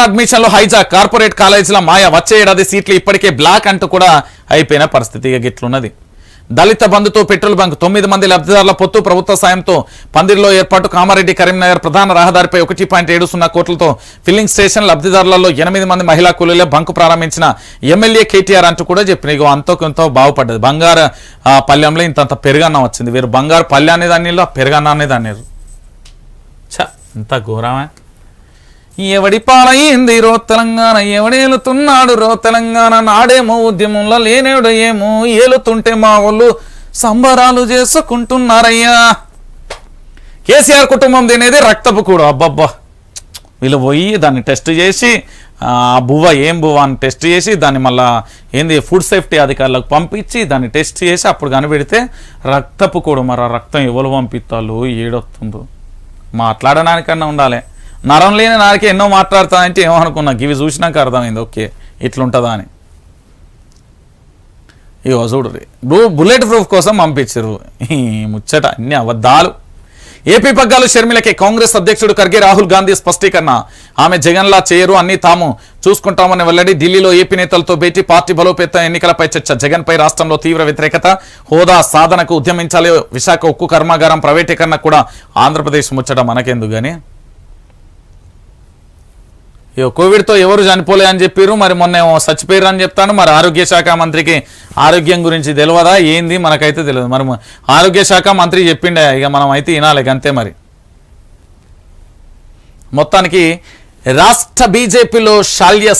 Inter అడ్మిషన్లు hijack. Corporate కాలేజీల మాయ వచ్చే ఏడాది సీట్లు ఇప్పటికే బ్లాక్ అంటూ కూడా అయిపోయిన పరిస్థితి గిట్లున్నది. దళిత బంధుతో పెట్రోల్ బంక్ తొమ్మిది మంది లబ్ధిదారుల పొత్తు ప్రభుత్వ సాయంతో పందిరిలో ఏర్పాటు కామారెడ్డి కరీంనగర్ ప్రధాన రహదారిపై ఒకటి పాయింట్ ఏడు సున్నా కోట్లతో ఫిల్లింగ్ స్టేషన్ లబ్ధిదారులలో ఎనిమిది మంది మహిళా కూలీలే బంక్ ప్రారంభించిన ఎమ్మెల్యే కేటీఆర్ అంటూ కూడా చెప్పిన ఇగో అంతో కొంత బాగుపడ్డది. బంగారు పల్లెంలో ఇంతంత పెరుగన్నం వచ్చింది. వీరు బంగారు పల్లె అనేది అన్నిలో పెరుగన్న అనేది అన్నారు ఇంత ఘోరమే? ఎవడి పాలయ్యింది రో తెలంగాణ? ఎవడేలుతున్నాడు రో తెలంగాణ? నాడేమో ఉద్యమంలో లేనేడు ఏమో? ఏలుతుంటే మా వాళ్ళు సంబరాలు చేసుకుంటున్నారయ్యా. కేసీఆర్ కుటుంబం తినేది రక్తపు కూడా. అబ్బబ్బా. వీళ్ళు పోయి దాన్ని టెస్ట్ చేసి ఆ బువ్వ ఏం బువ్వ అని టెస్ట్ చేసి దాన్ని మళ్ళా ఏంది ఫుడ్ సేఫ్టీ అధికారులకు పంపించి దాన్ని టెస్ట్ చేసి అప్పుడు కనిపెడితే రక్తపు కూడా. మరి ఆ రక్తం ఎవరు పంపిస్తాలు ఏడొస్తుందో మాట్లాడడానికన్నా ఉండాలి. నరం లేని నాకే ఎన్నో మాట్లాడతా అంటే ఏమనుకున్నా? ఇవి చూసినాక అర్థమైంది. ఓకే ఇట్లుంటుందా అని. ఇగో చూడు బ్రూ బుల్లెట్ ప్రూఫ్ కోసం పంపించరు ఈ ముచ్చట అన్ని అబద్ధాలు. ఏపీ పగ్గాలు షర్మిలకే కాంగ్రెస్ అధ్యక్షుడు ఖర్గే రాహుల్ గాంధీ స్పష్టీకరణ. ఆమె జగన్లా చేయరు అన్ని తాము చూసుకుంటామని వెల్లడి ఢిల్లీలో ఏపీ నేతలతో భేటీ పార్టీ బలోపేత ఎన్నికలపై చర్చ. జగన్పై రాష్ట్రంలో తీవ్ర వ్యతిరేకత హోదా సాధనకు ఉద్యమించాలి విశాఖ ఉక్కు కర్మాగారం ప్రైవేటీకరణ కూడా ఆంధ్రప్రదేశ్ ముచ్చట మనకెందుకు కానీ కోవిడ్తో ఎవరు చనిపోలే అని చెప్పారు మరి మొన్న చచ్చిపోయారు అని చెప్తాను. మరి ఆరోగ్య శాఖ మంత్రికి ఆరోగ్యం గురించి తెలియదా ఏంది? మనకైతే తెలియదు మరి ఆరోగ్య శాఖ మంత్రి చెప్పిండే ఇక మనం అయితే వినాలి అంతే మరి. మొత్తానికి రాష్ట్ర బీజేపీలో శాల్య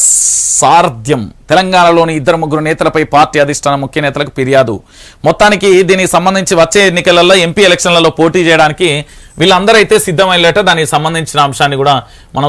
సార్థ్యం తెలంగాణలోని ఇద్దరు ముగ్గురు నేతలపై పార్టీ అధిష్టాన ముఖ్య నేతలకు ఫిర్యాదు. మొత్తానికి దీనికి సంబంధించి వచ్చే ఎన్నికలలో ఎంపీ ఎలక్షన్లలో పోటీ చేయడానికి వీళ్ళందరూ అయితే సిద్ధమైనట్ట దానికి సంబంధించిన అంశాన్ని కూడా మనం